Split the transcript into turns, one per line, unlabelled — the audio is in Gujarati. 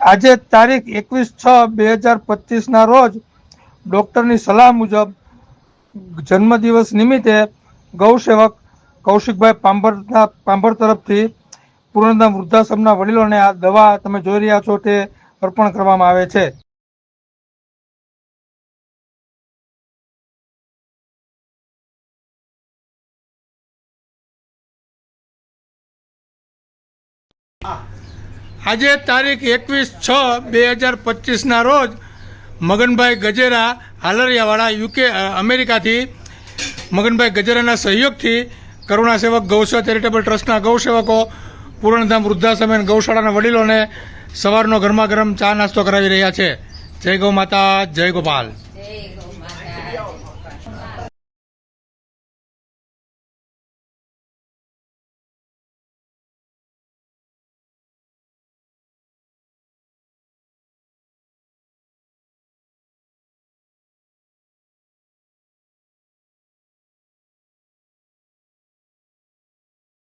આજે તારીખ એકવીસ છ બે હજાર પચીસના રોજ ડૉક્ટરની સલાહ મુજબ જન્મદિવસ નિમિત્તે ગૌસેવક કૌશિકભાઈ પાંભરના પાંભર તરફથી પૂર્ણધામ વૃદ્ધાશ્રમના વડીલોને આ દવા તમે જોઈ રહ્યા છો તે અર્પણ કરવામાં આવે છે. આજે તારીખ એકવીસ છ બે હજાર પચીસના રોજ મગનભાઈ ગજેરા હાલરિયાવાળા યુકે અમેરિકાથી મગનભાઈ ગજેરાના સહયોગથી કરુણા સેવક ગૌસેવા ચેરિટેબલ ટ્રસ્ટના ગૌસેવકો, પૂરણધામ વૃદ્ધાશ્રમે ગૌશાળાના વડીલોને સવારનો ગરમા ગરમ ચા નાસ્તો કરાવી રહ્યા છે. જય ગૌ માતા, જય ગોપાલ.